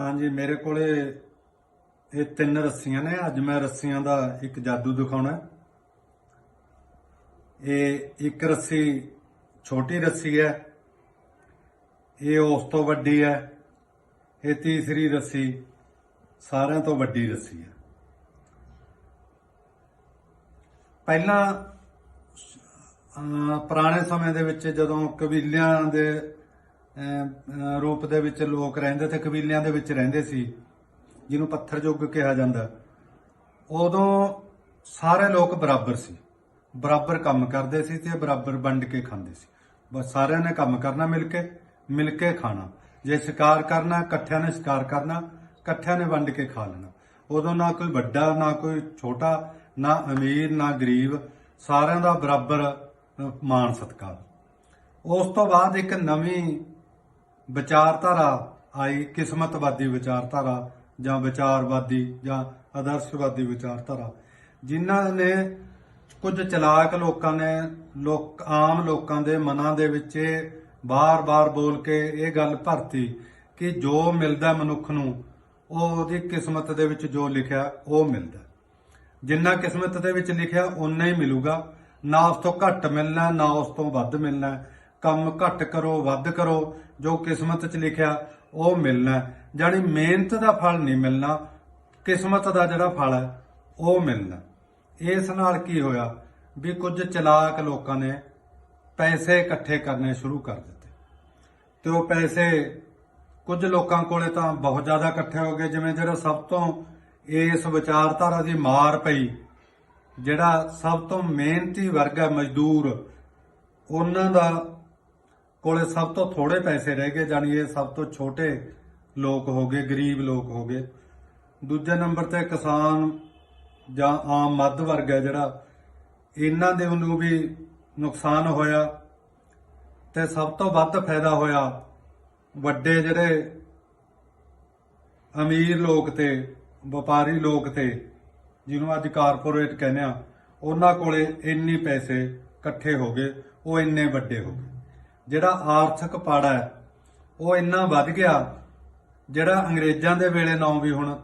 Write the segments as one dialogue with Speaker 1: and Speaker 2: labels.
Speaker 1: ਹਾਂਜੀ, ਮੇਰੇ ਕੋਲੇ ਇਹ ਤਿੰਨ ਰੱਸੀਆਂ ਨੇ। ਅੱਜ ਮੈਂ ਰੱਸੀਆਂ ਦਾ ਇੱਕ ਜਾਦੂ ਦਿਖਾਉਣਾ। ਇਹ ਇੱਕ ਰੱਸੀ ਛੋਟੀ ਰੱਸੀ ਹੈ। ਇਹ ਉਸ ਤੋਂ ਵੱਡੀ ਹੈ। ਇਹ ਤੀਸਰੀ ਰੱਸੀ ਸਾਰਿਆਂ ਤੋਂ ਵੱਡੀ ਰੱਸੀ ਹੈ। ਪਹਿਲਾਂ ਪੁਰਾਣੇ ਸਮੇਂ ਦੇ ਵਿੱਚ ਜਦੋਂ ਕਬੀਲਿਆਂ ਦੇ ਰੂਪ ਦੇ ਵਿੱਚ ਲੋਕ ਰਹਿੰਦੇ ਤੇ ਕਬੀਲਿਆਂ ਦੇ ਵਿੱਚ ਰਹਿੰਦੇ ਸੀ, ਜਿਹਨੂੰ ਪੱਥਰ ਯੁੱਗ ਕਿਹਾ ਜਾਂਦਾ। ਉਦੋਂ ਸਾਰੇ ਲੋਕ ਬਰਾਬਰ ਸੀ। ਬਰਾਬਰ ਕੰਮ ਕਰਦੇ ਸੀ ਤੇ ਬਰਾਬਰ ਵੰਡ ਕੇ ਖਾਂਦੇ ਸੀ। ਬਸ ਸਾਰਿਆਂ ਨੇ ਕੰਮ ਕਰਨਾ ਮਿਲ ਕੇ ਮਿਲ ਕੇ ਖਾਣਾ। ਜੇ ਸ਼ਿਕਾਰ ਕਰਨਾ, ਇਕੱਠਿਆਂ ਨੇ ਸ਼ਿਕਾਰ ਕਰਨਾ, ਇਕੱਠਿਆਂ ਨੇ ਵੰਡ ਕੇ ਖਾ ਲੈਣਾ। ਉਦੋਂ ਨਾ ਕੋਈ ਵੱਡਾ, ਨਾ ਕੋਈ ਛੋਟਾ, ਨਾ ਅਮੀਰ, ਨਾ ਗਰੀਬ, ਸਾਰਿਆਂ ਦਾ ਬਰਾਬਰ ਮਾਣ ਸਤਿਕਾਰ। ਉਸ ਤੋਂ ਬਾਅਦ ਇੱਕ ਨਵੀਂ ਵਿਚਾਰਧਾਰਾ ਆਈ, ਕਿਸਮਤਵਾਦੀ ਵਿਚਾਰਧਾਰਾ ਜਾਂ ਵਿਚਾਰਵਾਦੀ ਜਾਂ ਆਦਰਸ਼ਵਾਦੀ ਵਿਚਾਰਧਾਰਾ। ਜਿਨ੍ਹਾਂ ਨੇ ਕੁਝ ਚਲਾਕ ਲੋਕਾਂ ਨੇ ਲੋਕ, ਆਮ ਲੋਕਾਂ ਦੇ ਮਨਾਂ ਦੇ ਵਿੱਚ ਇਹ ਬਾਰ-ਬਾਰ ਬੋਲ ਕੇ ਇਹ ਗੱਲ ਭਰਤੀ ਕਿ ਜੋ ਮਿਲਦਾ ਮਨੁੱਖ ਨੂੰ ਉਹ ਉਹਦੀ ਕਿਸਮਤ ਦੇ ਵਿੱਚ ਜੋ ਲਿਖਿਆ, ਉਹ ਮਿਲਦਾ। ਜਿੰਨਾ ਕਿਸਮਤ ਦੇ ਵਿੱਚ ਲਿਖਿਆ ਉਨਾ ਹੀ ਮਿਲੂਗਾ। ਨਾ ਉਸ ਤੋਂ ਘੱਟ ਮਿਲਣਾ, ਨਾ ਉਸ ਤੋਂ ਵੱਧ ਮਿਲਣਾ। ਕੰਮ ਘੱਟ ਕਰੋ, ਵੱਧ ਕਰੋ। ਜੋ ਕਿਸਮਤ 'ਚ ਲਿਖਿਆ, ਉਹ ਮਿਲਣਾ ਜਾਨੀ ਮਿਹਨਤ ਦਾ ਫਲ ਨਹੀਂ ਮਿਲਣਾ, ਕਿਸਮਤ ਦਾ ਜਿਹੜਾ ਫਲ ਹੈ, ਉਹ ਮਿਲਣਾ ਇਸ ਨਾਲ ਕੀ ਹੋਇਆ ਵੀ ਕੁਝ ਚਲਾਕ ਲੋਕਾਂ ਨੇ ਪੈਸੇ ਇਕੱਠੇ ਕਰਨੇ ਸ਼ੁਰੂ ਕਰ ਦਿੱਤੇ। ਤੇ ਉਹ ਪੈਸੇ ਕੁਝ ਲੋਕਾਂ ਕੋਲੇ ਤਾਂ ਬਹੁਤ ਜ਼ਿਆਦਾ ਇਕੱਠੇ ਹੋ ਗਏ, ਜਿਵੇਂ ਜਿਹੜਾ ਸਭ ਤੋਂ ਇਸ ਵਿਚਾਰਧਾਰਾ ਦੀ ਮਾਰ ਪਈ, ਜਿਹੜਾ ਸਭ ਤੋਂ ਮਿਹਨਤੀ ਵਰਗ ਹੈ, ਮਜ਼ਦੂਰ, ਉਹਨਾਂ ਦਾ ਕੋਲੇ ਸਭ ਤੋਂ ਥੋੜੇ ਪੈਸੇ ਰਹਿ ਗਏ ਜਾਨੀ ਇਹ ਸਭ ਤੋਂ ਛੋਟੇ ਲੋਕ ਹੋ ਗਏ, ਗਰੀਬ ਲੋਕ ਹੋ ਗਏ। ਦੂਜੇ ਨੰਬਰ ਤੇ ਕਿਸਾਨ ਜਾਂ ਆਮ ਮੱਧ ਵਰਗ ਹੈ ਜਿਹੜਾ, ਇਹਨਾਂ ਦੇ ਨੂੰ ਵੀ ਨੁਕਸਾਨ ਹੋਇਆ ਤੇ ਸਭ ਤੋਂ ਵੱਧ ਫਾਇਦਾ ਹੋਇਆ ਵੱਡੇ ਜਿਹੜੇ ਅਮੀਰ ਲੋਕ ਤੇ, ਵਪਾਰੀ ਲੋਕ ਤੇ, ਜਿਹਨੂੰ ਅੱਜ ਕਾਰਪੋਰੇਟ ਕਹਿੰਦੇ ਆ, ਉਹਨਾਂ ਕੋਲੇ ਇੰਨੇ ਪੈਸੇ ਇਕੱਠੇ ਹੋ ਗਏ, ਉਹ ਇੰਨੇ ਵੱਡੇ ਹੋ ਗਏ। ਜਿਹੜਾ ਆਰਥਿਕ ਪਾੜਾ ਹੈ, ਉਹ ਇੰਨਾ ਵੱਧ ਗਿਆ, ਜਿਹੜਾ ਅੰਗਰੇਜ਼ਾਂ ਦੇ ਵੇਲੇ ਨਾਲੋਂ ਵੀ ਹੁਣ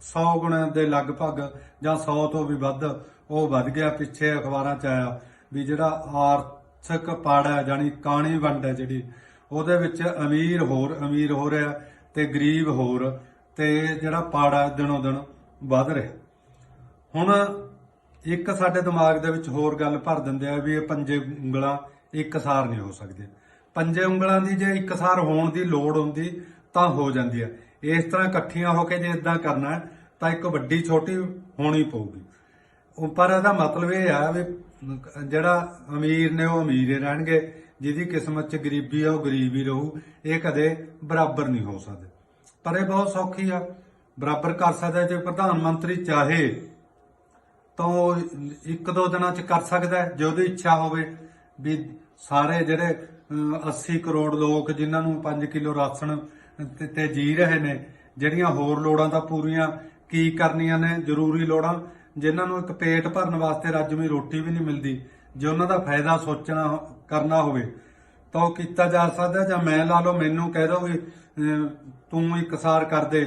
Speaker 1: 100 ਗੁਣਾ ਦੇ ਲਗਭਗ ਜਾਂ 100 ਤੋਂ ਵੀ ਵੱਧ ਉਹ ਵੱਧ ਗਿਆ, ਪਿੱਛੇ ਅਖਬਾਰਾਂ 'ਚ ਆਇਆ ਵੀ ਜਿਹੜਾ ਆਰਥਿਕ ਪਾੜਾ ਹੈ ਜਾਨੀ ਕਾਣੀ ਵੰਡ ਹੈ ਜਿਹੜੀ, ਉਹਦੇ ਵਿੱਚ ਅਮੀਰ ਹੋਰ, ਅਮੀਰ ਹੋ ਰਿਹਾ ਤੇ ਗਰੀਬ ਹੋਰ ਤੇ ਜਿਹੜਾ ਪਾੜਾ ਦਿਨੋਂ ਦਿਨ ਵੱਧ ਰਿਹਾ। ਹੁਣ ਇੱਕ ਸਾਡੇ ਦਿਮਾਗ ਦੇ ਵਿੱਚ ਹੋਰ ਗੱਲ ਭਰ ਦਿੰਦੇ ਆ ਵੀ ਇਹ ਪੰਜੇ ਉਂਗਲਾਂ ਇੱਕਸਾਰ ਨਹੀਂ ਹੋ ਸਕਦੀਆਂ ਪੰਜੇ ਉਂਗਲਾਂ ਦੀ ਜੇ ਇੱਕਸਾਰ ਹੋਣ ਦੀ ਲੋੜ ਹੁੰਦੀ, ਤਾਂ ਹੋ ਜਾਂਦੀ ਹੈ। ਇਸ ਤਰ੍ਹਾਂ ਇਕੱਠੀਆਂ ਹੋ ਕੇ ਜੇ ਇਦਾਂ ਕਰਨਾ ਤਾਂ ਇੱਕ ਵੱਡੀ ਛੋਟੀ ਹੋਣੀ ਪਊਗੀ। ਪਰ ਇਹਦਾ ਮਤਲਬ ਇਹ ਆ ਵੀ ਜਿਹੜਾ ਅਮੀਰ ਨੇ ਉਹ ਅਮੀਰ ਹੀ ਰਹਿਣਗੇ, ਜਿਹਦੀ ਕਿਸਮਤ 'ਚ ਗਰੀਬੀ ਆ, ਉਹ ਗਰੀਬ ਹੀ ਰਹੂ। ਇਹ ਕਦੇ ਬਰਾਬਰ ਨਹੀਂ ਹੋ ਸਕਦੇ। ਪਰ ਇਹ ਬਹੁਤ ਸੌਖੀ ਆ। ਬਰਾਬਰ ਕਰ ਸਕਦਾ ਜੇ ਪ੍ਰਧਾਨ ਮੰਤਰੀ ਚਾਹੇ, ਤਾਂ ਉਹ ਇੱਕ ਦੋ ਦਿਨਾਂ 'ਚ ਕਰ ਸਕਦਾ ਜੇ ਉਹਦੀ ਇੱਛਾ ਹੋਵੇ ਵੀ ਸਾਰੇ ਜਿਹੜੇ ਅਮ, 80 ਕਰੋੜ ਲੋਕ ਜਿਨ੍ਹਾਂ ਨੂੰ 5 ਕਿਲੋ ਰਾਸ਼ਨ ਤੇ- ਜੀ ਰਹੇ ਨੇ ਜਿਹੜੀਆਂ ਹੋਰ ਲੋੜਾਂ ਤਾਂ ਪੂਰੀਆਂ ਕੀ ਕਰਨੀਆਂ ਨੇ ਜ਼ਰੂਰੀ ਲੋੜਾਂ ਜਿਨ੍ਹਾਂ ਨੂੰ ਇੱਕ ਪੇਟ ਭਰਨ ਵਾਸਤੇ ਰੱਜਵੀਂ ਰੋਟੀ ਵੀ ਨਹੀਂ ਮਿਲਦੀ ਜੇ ਉਹਨਾਂ ਦਾ ਫਾਇਦਾ ਸੋਚਣਾ ਹੋ- ਕਰਨਾ ਹੋਵੇ ਤਾਂ ਉਹ ਕੀਤਾ ਜਾ ਸਕਦਾ ਜਾਂ ਮੈਂ ਲਾ ਲਓ ਮੈਨੂੰ ਕਹਿ ਦੋ ਵੀ ਅਮ, ਤੂੰ ਇਕਸਾਰ ਕਰ ਦੇ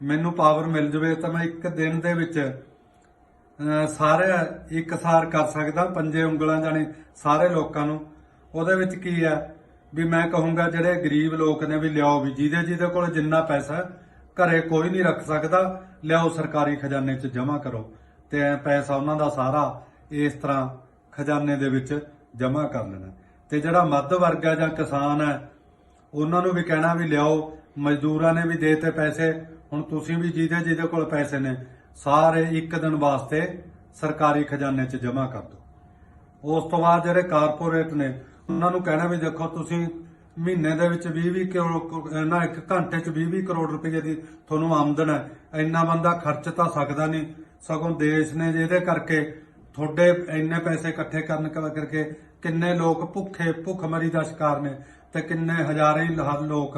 Speaker 1: ਮੈਨੂੰ ਪਾਵਰ ਮਿਲ ਜਵੇ ਤਾਂ ਮੈਂ ਇੱਕ ਦਿਨ ਦੇ ਵਿੱਚ ਅਹ ਸਾਰੇ ਇੱਕਸਾਰ ਕਰ ਸਕਦਾ ਪੰਜੇ ਉਂਗਲਾਂ ਜਾਣੀ ਸਾਰੇ ਲੋਕਾਂ ਨੂੰ ਉਹਦੇ ਵਿੱਚ ਕੀ ਹੈ ਵੀ ਮੈਂ ਕਹੂੰਗਾ ਜਿਹੜੇ ਗਰੀਬ ਲੋਕ ਨੇ ਵੀ ਲਿਆਓ ਵੀ ਜਿਹਦੇ ਜਿਹਦੇ ਕੋਲ ਜਿੰਨਾ ਪੈਸਾ ਹੈ, ਘਰੇ ਕੋਈ ਨਹੀਂ ਰੱਖ ਸਕਦਾ ਲਿਆਓ ਸਰਕਾਰੀ ਖਜ਼ਾਨੇ 'ਚ ਜਮ੍ਹਾਂ ਕਰੋ। ਤੇ ਪੈਸਾ ਉਹਨਾਂ ਦਾ ਸਾਰਾ ਇਸ ਤਰ੍ਹਾਂ ਖਜ਼ਾਨੇ ਦੇ ਵਿੱਚ ਜਮ੍ਹਾਂ ਕਰ ਲੈਣਾ। ਤੇ ਜਿਹੜਾ ਮੱਧ ਵਰਗ ਹੈ ਜਾਂ ਕਿਸਾਨ ਹੈ ਉਹਨਾਂ ਨੂੰ ਵੀ ਕਹਿਣਾ ਵੀ ਲਿਆਓ ਮਜ਼ਦੂਰਾਂ ਨੇ ਵੀ ਦੇਤੇ ਪੈਸੇ ਹੁਣ ਤੁਸੀਂ ਵੀ ਜਿਹਦੇ ਜਿਹਦੇ ਕੋਲ ਪੈਸੇ ਨੇ ਸਾਰੇ ਇੱਕ ਦਿਨ ਵਾਸਤੇ ਸਰਕਾਰੀ ਖਜ਼ਾਨੇ 'ਚ ਜਮ੍ਹਾਂ ਕਰ ਦਿਓ। ਉਸ ਤੋਂ ਬਾਅਦ ਜਿਹੜੇ ਕਾਰਪੋਰੇਟ ਨੇ ਉਹਨਾਂ ਨੂੰ ਕਹਿਣਾ ਵੀ ਦੇਖੋ ਤੁਸੀਂ ਮਹੀਨੇ ਦੇ ਵਿੱਚ 20-20 ਕਰੋੜ ਨਾ ਇੱਕ ਘੰਟੇ 'ਚ 20-20 ਕਰੋੜ ਰੁਪਏ ਦੀ ਤੁਹਾਨੂੰ ਆਮਦਨ ਹੈ। ਇੰਨਾ ਬੰਦਾ ਖਰਚ ਤਾਂ ਸਕਦਾ ਨਹੀਂ। ਸਗੋਂ ਦੇਸ਼ ਨੇ ਜਿਹਦੇ ਕਰਕੇ ਤੁਹਾਡੇ ਇੰਨੇ ਪੈਸੇ ਇਕੱਠੇ ਕਰਨ ਕਰਕੇ ਕਿੰਨੇ ਲੋਕ ਭੁੱਖੇ, ਭੁੱਖਮਰੀ ਦਾ ਸ਼ਿਕਾਰ ਨੇ ਤੇ ਕਿੰਨੇ ਹਜ਼ਾਰਾਂ ਹੀ ਲ- ਲੋਕ,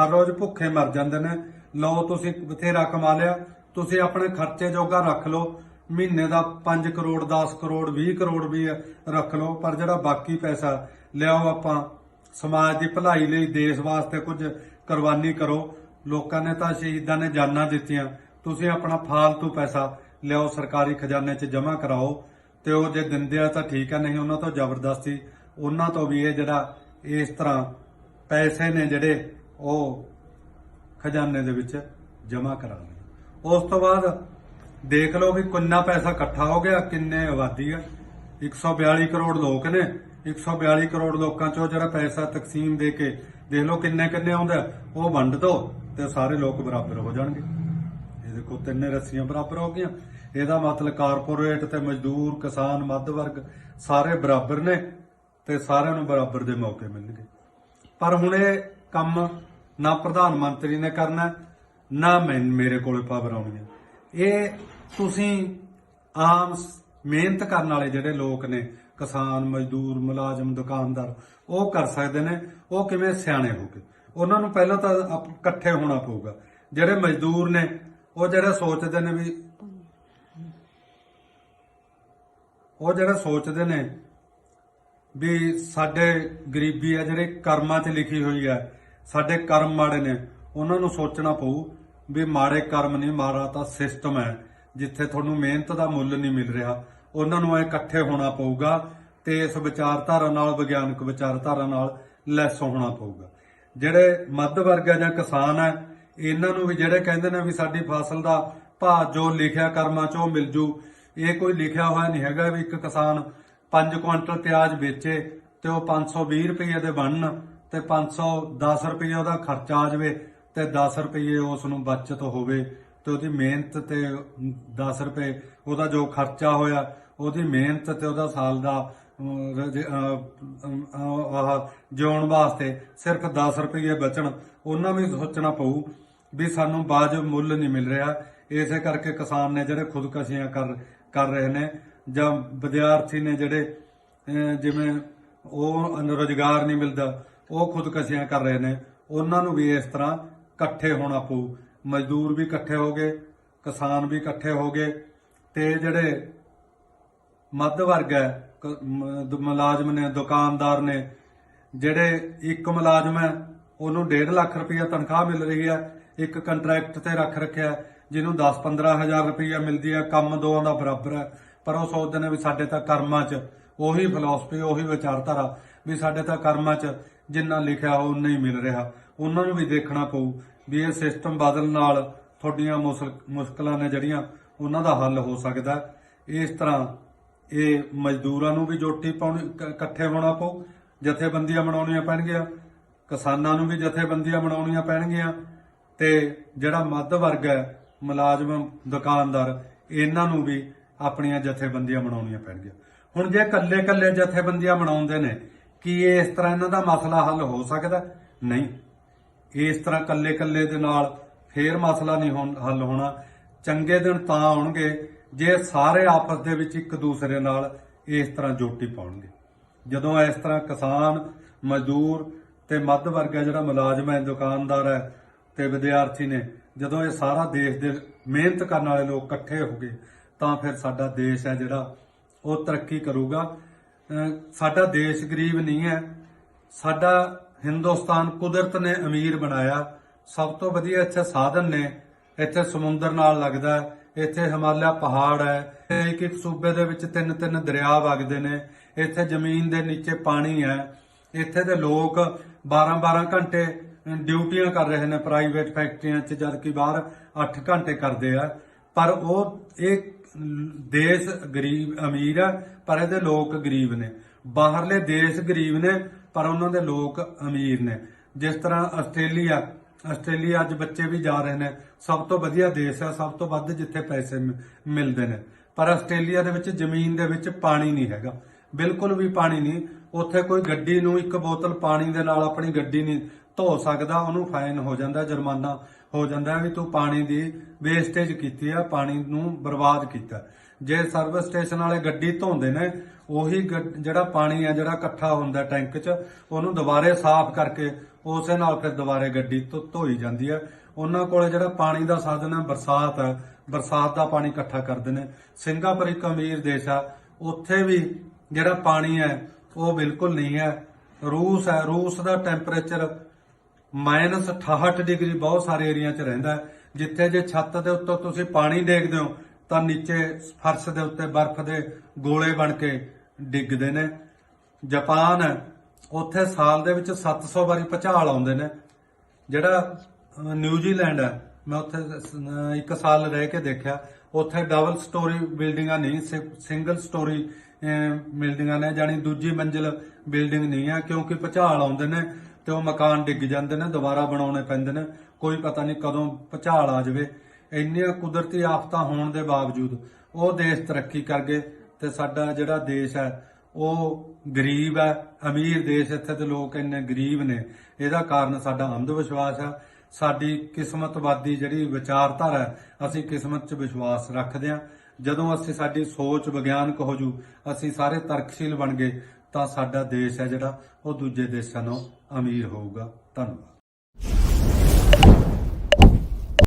Speaker 1: ਹਰ ਰੋਜ਼ ਭੁੱਖੇ ਮਰ ਜਾਂਦੇ ਨੇ। ਲਓ ਤੁਸੀਂ ਬਥੇਰਾ ਕਮਾ ਲਿਆ। ਤੁਸੀਂ ਆਪਣੇ ਖਰਚੇ ਜੋਗਾ ਰੱਖ ਲਓ। ਮਹੀਨੇ ਦਾ 5 ਕਰੋੜ 10 ਕਰੋੜ 20 ਕਰੋੜ ਵੀ ਰੱਖ ਲਓ, ਪਰ ਜਿਹੜਾ ਬਾਕੀ ਪੈਸਾ ਲਿਆਓ ਆਪਾਂ, ਸਮਾਜ ਦੀ ਭਲਾਈ ਲਈ, ਦੇਸ਼ ਵਾਸਤੇ ਕੁਝ ਕੁਰਬਾਨੀ ਕਰੋ, ਲੋਕਾਂ ਨੇ ਤਾਂ ਸ਼ਹੀਦਾਂ ਨੇ ਜਾਨਾਂ ਦਿੱਤੀਆਂ। ਤੁਸੀਂ ਆਪਣਾ ਫਾਲਤੂ ਪੈਸਾ ਲਿਆਓ, ਸਰਕਾਰੀ ਖਜ਼ਾਨੇ 'ਚ ਜਮ੍ਹਾਂ ਕਰਾਓ, ਤੇ ਉਹ ਜੇ ਦਿੰਦੇ ਆ ਤਾਂ ਠੀਕ ਆ, ਨਹੀਂ ਉਹਨਾਂ ਤੋਂ ਜ਼ਬਰਦਸਤੀ, ਉਹਨਾਂ ਤੋਂ ਵੀ ਇਹ ਜਿਹੜਾ ਇਸ ਤਰ੍ਹਾਂ ਪੈਸੇ ਨੇ ਜਿਹੜੇ ਉਹ ਖਜ਼ਾਨੇ ਦੇ ਵਿੱਚ ਜਮ੍ਹਾਂ ਕਰਾ ਉਸ ਤੋਂ ਬਾਅਦ ਦੇਖ ਲਓ ਵੀ ਕਿੰਨਾ ਪੈਸਾ ਇਕੱਠਾ ਹੋ ਗਿਆ, ਕਿੰਨੇ ਆਬਾਦੀ ਆ। 142 ਕਰੋੜ ਲੋਕ ਨੇ। 142 ਕਰੋੜ ਲੋਕਾਂ ਚੋਂ ਜਿਹੜਾ ਪੈਸਾ ਤਕਸੀਮ ਦੇ ਕੇ, ਦੇਖ ਲਓ ਕਿੰਨੇ ਕਿੰਨੇ ਆਉਂਦਾ, ਉਹ ਵੰਡ ਦੋ ਤੇ ਸਾਰੇ ਲੋਕ ਬਰਾਬਰ ਹੋ ਜਾਣਗੇ। ਇਹ ਦੇਖੋ ਤਿੰਨੇ ਰੱਸੀਆਂ ਬਰਾਬਰ ਹੋ ਗਈਆਂ। ਇਹਦਾ ਮਤਲਬ ਕਾਰਪੋਰੇਟ ਤੇ ਮਜ਼ਦੂਰ, ਕਿਸਾਨ, ਮੱਧ ਵਰਗ, ਸਾਰੇ ਬਰਾਬਰ ਨੇ ਤੇ ਸਾਰਿਆਂ ਨੂੰ ਬਰਾਬਰ ਦੇ ਮੌਕੇ ਮਿਲਣਗੇ। ਪਰ ਹੁਣ ਇਹ ਕੰਮ ਨਾ ਪ੍ਰਧਾਨ ਮੰਤਰੀ ਨੇ ਕਰਨਾ, ਨਾ ਮੈਂ ਮੇਰੇ ਕੋਲੇ ਪਾਵਰ ਆਉਣੀ ਹੈ ਇਹ ਤੁਸੀਂ ਆਮ ਮਿਹਨਤ ਕਰਨ ਵਾਲੇ ਜਿਹੜੇ ਲੋਕ ਨੇ, ਕਿਸਾਨ, ਮਜ਼ਦੂਰ, ਮੁਲਾਜ਼ਮ, ਦੁਕਾਨਦਾਰ, ਉਹ ਕਰ ਸਕਦੇ ਨੇ, ਉਹ ਕਿਵੇਂ ਸਿਆਣੇ ਹੋ ਕੇ ਉਹਨਾਂ ਨੂੰ ਪਹਿਲਾਂ ਤਾਂ ਆਪ- ਇਕੱਠੇ ਹੋਣਾ ਪਊਗਾ। ਜਿਹੜੇ ਮਜ਼ਦੂਰ ਨੇ, ਉਹ ਜਿਹੜੇ ਸੋਚਦੇ ਨੇ ਵੀ ਉਹ ਜਿਹੜੇ ਸੋਚਦੇ ਨੇ ਵੀ ਸਾਡੇ ਗਰੀਬੀ ਆ, ਜਿਹੜੇ ਕਰਮਾਂ 'ਚ ਲਿਖੀ ਹੋਈ ਹੈ ਸਾਡੇ ਕਰਮ ਮਾੜੇ ਨੇ, ਉਹਨਾਂ ਨੂੰ ਸੋਚਣਾ ਪਊ ਵੀ ਮਾੜੇ ਕਰਮ ਨਹੀਂ, ਮਾੜਾ ਤਾਂ ਸਿਸਟਮ ਹੈ। ਜਿੱਥੇ ਤੁਹਾਨੂੰ ਮਿਹਨਤ ਦਾ ਮੁੱਲ ਨਹੀਂ ਮਿਲ ਰਿਹਾ, ਉਹਨਾਂ ਨੂੰ ਐ ਇਕੱਠੇ ਹੋਣਾ ਪਊਗਾ ਤੇ ਇਸ ਵਿਚਾਰਧਾਰਾ ਨਾਲ, ਵਿਗਿਆਨਕ ਵਿਚਾਰਧਾਰਾ ਨਾਲ ਲੈਸ ਹੋਣਾ ਪਊਗਾ। ਜਿਹੜੇ ਮੱਧ ਵਰਗ ਹੈ ਜਾਂ ਕਿਸਾਨ ਹੈ ਇਹਨਾਂ ਨੂੰ ਵੀ ਜਿਹੜੇ ਕਹਿੰਦੇ ਨੇ ਵੀ ਸਾਡੀ ਫਸਲ ਦਾ ਭਾਅ ਜੋ ਲਿਖਿਆ ਕਰਮਾਂ 'ਚ ਉਹ ਮਿਲ ਜੂ, ਇਹ ਕੋਈ ਲਿਖਿਆ ਹੋਇਆ ਨਹੀਂ ਹੈਗਾ ਵੀ ਇੱਕ ਕਿਸਾਨ 5 ਕੁਇੰਟਲ ਪਿਆਜ਼ ਵੇਚੇ ਤੇ ਉਹ 520 ਰੁਪਏ ਦੇ ਬਣਨ ਤੇ 510 ਰੁਪਏ ਉਹਦਾ ਖਰਚਾ ਆ ਜਾਵੇ ਤੇ 10 ਰੁਪਏ ਉਸ ਨੂੰ ਬਚਤ ਹੋਵੇ। ਤੇ ਉਹਦੀ ਮਿਹਨਤ ਤੇ 10 ਰੁਪਏ ਉਹਦਾ ਜੋ ਖਰਚਾ ਹੋਇਆ ਉਹਦੀ ਮਿਹਨਤ ਤੇ ਉਹਦਾ ਸਾਲ ਦਾ ਅਮ, ਆਹ ਜਿਉਣ ਵਾਸਤੇ ਸਿਰਫ 10 ਰੁਪਏ ਬਚਣ ਉਹਨਾਂ ਵੀ ਸੋਚਣਾ ਪਊ ਵੀ ਸਾਨੂੰ ਬਾਜ ਮੁੱਲ ਨਹੀਂ ਮਿਲ ਰਿਹਾ। ਇਸੇ ਕਰਕੇ ਕਿਸਾਨ ਨੇ ਜਿਹੜੇ ਖੁਦਕਸ਼ੀਆਂ ਕਰ ਕਰ ਰਹੇ ਨੇ ਜਾਂ ਵਿਦਿਆਰਥੀ ਨੇ ਜਿਹੜੇ ਜਿਵੇਂ ਉਹ ਰੋਜ਼ਗਾਰ ਨਹੀਂ ਮਿਲਦਾ ਉਹ ਖੁਦਕਸ਼ੀਆਂ ਕਰ ਰਹੇ ਨੇ ਉਹਨਾਂ ਨੂੰ ਵੀ ਇਸ ਤਰ੍ਹਾਂ ਇਕੱਠੇ ਹੋਣਾ ਪਊ। ਮਜ਼ਦੂਰ ਵੀ ਇਕੱਠੇ ਹੋ ਗਏ, ਕਿਸਾਨ ਵੀ ਇਕੱਠੇ ਹੋ ਗਏ ਤੇ ਜਿਹੜੇ ਮੱਧ ਵਰਗ ਹੈ, ਕ- ਮੁਲਾਜ਼ਮ ਨੇ, ਦੁਕਾਨਦਾਰ ਨੇ, ਜਿਹੜੇ ਇੱਕ ਮੁਲਾਜ਼ਮ ਹੈ, ਉਹਨੂੰ 1.5 ਲੱਖ ਰੁਪਇਆ ਤਨਖਾਹ ਮਿਲ ਰਹੀ ਹੈ, ਇੱਕ ਕੰਟਰੈਕਟ ਤੇ ਰੱਖ ਰੱਖਿਆ ਜਿਹਨੂੰ 10-15 ਹਜ਼ਾਰ ਰੁਪਇਆ ਮਿਲਦੀ ਹੈ, ਕੰਮ ਦੋਵਾਂ ਦਾ ਬਰਾਬਰ ਹੈ, ਪਰ ਉਹ ਸੋਚਦੇ ਨੇ ਵੀ ਸਾਡੇ ਤਾਂ ਕਰਮਾਂ 'ਚ ਉਹੀ ਫਿਲਾਸਫੀ ਉਹੀ ਵਿਚਾਰਧਾਰਾ ਵੀ ਸਾਡੇ ਤਾਂ ਕਰਮਾਂ 'ਚ ਜਿੰਨਾ ਲਿਖਿਆ ਉਹ ਨਹੀਂ ਮਿਲ ਰਿਹਾ ਉਹਨਾਂ ਨੂੰ ਵੀ ਦੇਖਣਾ ਪਊ ਵੀ ਇਹ ਸਿਸਟਮ ਬਦਲਣ ਨਾਲ ਤੁਹਾਡੀਆਂ ਮੁਸਲ- ਮੁਸ਼ਕਲਾਂ ਨੇ ਜਿਹੜੀਆਂ ਉਹਨਾਂ ਦਾ ਹੱਲ ਹੋ ਸਕਦਾ ਇਸ ਤਰ੍ਹਾਂ ਇਹ ਮਜ਼ਦੂਰਾਂ ਨੂੰ ਵੀ ਜੋਟੀ ਪਾਉਣੀ ਕ- ਇਕੱਠੇ ਹੋਣਾ ਪਊ, ਜਥੇਬੰਦੀਆਂ ਬਣਾਉਣੀਆਂ ਪੈਣਗੀਆਂ, ਕਿਸਾਨਾਂ ਨੂੰ ਵੀ ਜਥੇਬੰਦੀਆਂ ਬਣਾਉਣੀਆਂ ਪੈਣਗੀਆਂ ਤੇ ਜਿਹੜਾ ਮੱਧ ਵਰਗ ਹੈ, ਮੁਲਾਜ਼ਮ, ਦੁਕਾਨਦਾਰ, ਇਹਨਾਂ ਨੂੰ ਵੀ ਆਪਣੀਆਂ ਜਥੇਬੰਦੀਆਂ ਬਣਾਉਣੀਆਂ ਪੈਣਗੀਆਂ। ਹੁਣ ਜੇ ਇਕੱਲੇ-ਇਕੱਲੇ ਜਥੇਬੰਦੀਆਂ ਬਣਾਉਂਦੇ ਨੇ, ਕੀ ਇਸ ਤਰ੍ਹਾਂ ਇਹਨਾਂ ਦਾ ਮਸਲਾ ਹੱਲ ਹੋ ਸਕਦਾ? ਨਹੀਂ। ਇਸ ਤਰ੍ਹਾਂ ਕੱਲੇ-ਕੱਲੇ ਦੇ ਨਾਲ ਫੇਰ ਮਸਲਾ ਨਹੀਂ ਹੋਣ- ਹੱਲ ਹੋਣਾ। ਚੰਗੇ ਦਿਨ ਤਾਂ ਆਉਣਗੇ, ਜੇ ਸਾਰੇ ਆਪਸ ਦੇ ਵਿੱਚ ਇੱਕ ਦੂਸਰੇ ਨਾਲ ਇਸ ਤਰ੍ਹਾਂ ਜੋਟੀ ਪਾਉਣਗੇ। ਜਦੋਂ ਇਸ ਤਰ੍ਹਾਂ ਕਿਸਾਨ, ਮਜ਼ਦੂਰ ਤੇ ਮੱਧ ਵਰਗ ਹੈ ਜਿਹੜਾ ਮੁਲਾਜ਼ਮ ਹੈ, ਦੁਕਾਨਦਾਰ ਹੈ ਤੇ ਵਿਦਿਆਰਥੀ ਨੇ, ਜਦੋਂ ਇਹ ਸਾਰਾ ਦੇਸ਼ ਦੇ ਮਿਹਨਤ ਕਰਨ ਵਾਲੇ ਲੋਕ ਇਕੱਠੇ ਹੋ ਗਏ, ਤਾਂ ਫਿਰ ਸਾਡਾ ਦੇਸ਼ ਹੈ ਜਿਹੜਾ ਉਹ ਤਰੱਕੀ ਕਰੂਗਾ। ਸਾਡਾ ਦੇਸ਼ ਗਰੀਬ ਨਹੀਂ ਹੈ। ਸਾਡਾ ਹਿੰਦੁਸਤਾਨ ਕੁਦਰਤ ਨੇ ਅਮੀਰ ਬਣਾਇਆ। ਸਭ ਤੋਂ ਵਧੀਆ ਇੱਥੇ ਸਾਧਨ ਨੇ। ਇੱਥੇ ਸਮੁੰਦਰ ਨਾਲ ਲੱਗਦਾ ਇੱਥੇ ਹਿਮਾਲਿਆ ਪਹਾੜ ਹੈ। ਇੱਕ ਇੱਕ ਸੂਬੇ ਦੇ ਵਿੱਚ ਤਿੰਨ ਤਿੰਨ ਦਰਿਆ ਵਗਦੇ ਨੇ। ਇੱਥੇ ਜ਼ਮੀਨ ਦੇ ਨੀਚੇ ਪਾਣੀ ਹੈ। ਇੱਥੇ ਦੇ ਲੋਕ 12-12 ਘੰਟੇ ਡਿਊਟੀਆਂ ਕਰ ਰਹੇ ਨੇ ਪ੍ਰਾਈਵੇਟ ਫੈਕਟਰੀਆਂ 'ਚ ਜਦਕਿ ਬਾਹਰ 8 ਘੰਟੇ ਕਰਦੇ ਆ। ਪਰ ਉਹ, ਇਹ ਦੇਸ਼ ਗਰੀਬ, ਅਮੀਰ ਹੈ, ਪਰ ਇਹਦੇ ਲੋਕ ਗਰੀਬ ਨੇ। ਬਾਹਰਲੇ ਦੇਸ਼ ਗਰੀਬ ਨੇ। ਪਰ ਉਹਨਾਂ ਦੇ ਲੋਕ ਅਮੀਰ ਨੇ। ਜਿਸ ਤਰ੍ਹਾਂ ਆਸਟ੍ਰੇਲੀਆ ਆਸਟ੍ਰੇਲੀਆ ਅੱਜ ਬੱਚੇ ਵੀ ਜਾ ਰਹੇ ਨੇ। ਸਭ ਤੋਂ ਵਧੀਆ ਦੇਸ਼ ਹੈ, ਸਭ ਤੋਂ ਵੱਧ ਜਿੱਥੇ ਪੈਸੇ ਮਿ- ਮਿਲਦੇ ਨੇ। ਪਰ ਆਸਟ੍ਰੇਲੀਆ ਦੇ ਵਿੱਚ ਜ਼ਮੀਨ ਦੇ ਵਿੱਚ ਪਾਣੀ ਨਹੀਂ ਹੈਗਾ। ਬਿਲਕੁਲ ਵੀ ਪਾਣੀ ਨਹੀਂ। ਉੱਥੇ ਕੋਈ ਗੱਡੀ ਨੂੰ ਇੱਕ ਬੋਤਲ ਪਾਣੀ ਦੇ ਨਾਲ ਆਪਣੀ ਗੱਡੀ ਨਹੀਂ ਧੋ ਸਕਦਾ, ਉਹਨੂੰ ਫਾਈਨ ਹੋ ਜਾਂਦਾ, ਜੁਰਮਾਨਾ ਹੋ ਜਾਂਦਾ ਵੀ ਤੂੰ ਪਾਣੀ ਦੀ ਵੇਸਟੇਜ ਕੀਤੀ ਆ, ਪਾਣੀ ਨੂੰ ਬਰਬਾਦ ਕੀਤਾ। ਜੇ ਸਰਵਿਸ ਸਟੇਸ਼ਨ ਵਾਲੇ ਗੱਡੀ ਧੋਂਦੇ ਨੇ ਉਹੀ ਗੱਡ- ਜਿਹੜਾ ਪਾਣੀ ਆ, ਜਿਹੜਾ ਇਕੱਠਾ ਹੁੰਦਾ ਟੈਂਕ 'ਚ, ਉਹਨੂੰ ਦੁਬਾਰੇ ਸਾਫ਼ ਕਰਕੇ ਉਸੇ ਨਾਲ ਫਿਰ ਦੁਬਾਰੇ ਗੱਡੀ ਧੋ- ਧੋਈ ਜਾਂਦੀ ਹੈ ਉਹਨਾਂ ਕੋਲੇ ਜਿਹੜਾ ਪਾਣੀ ਦਾ ਸਾਧਨ ਹੈ ਬਰਸਾਤ ਹੈ ਬਰਸਾਤ ਦਾ ਪਾਣੀ ਇਕੱਠਾ ਕਰਦੇ ਨੇ। ਸਿੰਗਾਪੁਰ ਇੱਕ ਅਮੀਰ ਦੇਸ਼ ਆ, ਉੱਥੇ ਵੀ ਜਿਹੜਾ ਪਾਣੀ ਹੈ ਉਹ ਬਿਲਕੁਲ ਨਹੀਂ ਹੈ ਰੂਸ ਹੈ ਰੂਸ ਦਾ ਟੈਂਪਰੇਚਰ ਮਾਈਨਸ 68 ਡਿਗਰੀ ਬਹੁਤ ਸਾਰੇ ਏਰੀਆ 'ਚ ਰਹਿੰਦਾ ਹੈ। ਜਿੱਥੇ ਜੇ ਛੱਤ ਦੇ ਉੱਤੋਂ ਤੁਸੀਂ ਪਾਣੀ ਦੇਖਦੇ ਹੋ, ਤਾਂ ਨੀਚੇ ਫਰਸ਼ ਦੇ ਉੱਤੇ ਬਰਫ਼ ਦੇ ਗੋਲੇ ਬਣ ਕੇ ਡਿੱਗਦੇ ਨੇ। ਜਾਪਾਨ ਹੈ, ਉੱਥੇ ਸਾਲ ਦੇ ਵਿੱਚ 700 ਵਾਰੀ ਭੁਚਾਲ ਆਉਂਦੇ ਨੇ। ਜਿਹੜਾ ਨਿਊਜ਼ੀਲੈਂਡ ਹੈ ਮੈਂ ਉੱਥੇ ਇੱਕ ਸਾਲ ਰਹਿ ਕੇ ਦੇਖਿਆ। ਉੱਥੇ ਡਬਲ ਸਟੋਰੀ ਬਿਲਡਿੰਗਾਂ ਨਹੀਂ ਸਿੰਗਲ ਸਟੋਰੀ ਬਿਲਡਿੰਗਾਂ ਨੇ ਜਾਨੀ ਦੂਜੀ ਮੰਜ਼ਿਲ ਬਿਲਡਿੰਗ ਨਹੀਂ ਹੈ ਕਿਉਂਕਿ ਭੁਚਾਲ ਆਉਂਦੇ ਨੇ ਤੇ ਉਹ ਮਕਾਨ ਡਿੱਗ ਜਾਂਦੇ ਨੇ ਦੁਬਾਰਾ ਬਣਾਉਣੇ ਪੈਂਦੇ ਨੇ। ਕੋਈ ਪਤਾ ਨਹੀਂ ਕਦੋਂ ਭੁਚਾਲ ਆ ਜਾਵੇ। ਇੰਨੀਆਂ ਕੁਦਰਤੀ ਆਫਤਾਂ ਹੋਣ ਦੇ ਬਾਵਜੂਦ ਉਹ ਦੇਸ਼ ਤਰੱਕੀ ਕਰ ਗਏ। ਤੇ ਸਾਡਾ ਜਿਹੜਾ ਦੇਸ਼ ਹੈ, ਉਹ ਗਰੀਬ ਹੈ, ਅਮੀਰ ਦੇਸ਼ ਇੱਥੇ ਦੇ ਲੋਕ ਇੰਨੇ ਗਰੀਬ ਨੇ। ਇਹਦਾ ਕਾਰਨ ਸਾਡਾ ਅੰਧ ਵਿਸ਼ਵਾਸ ਹੈ। ਸਾਡੀ ਕਿਸਮਤਵਾਦੀ ਜਿਹੜੀ ਵਿਚਾਰਧਾਰਾ ਹੈ, ਅਸੀਂ ਕਿਸਮਤ 'ਚ ਵਿਸ਼ਵਾਸ ਰੱਖਦੇ ਹਾਂ। ਜਦੋਂ ਅਸੀਂ ਸਾਡੀ ਸੋਚ ਵਿਗਿਆਨਕ ਹੋ ਜੂ, ਅਸੀਂ ਸਾਰੇ ਤਰਕਸ਼ੀਲ ਬਣ ਗਏ, ਤਾਂ ਸਾਡਾ ਦੇਸ਼ ਹੈ ਜਿਹੜਾ, ਉਹ ਦੂਜੇ ਦੇਸ਼ਾਂ ਨਾਲੋਂ ਅਮੀਰ ਹੋਊਗਾ। ਧੰਨਵਾਦ।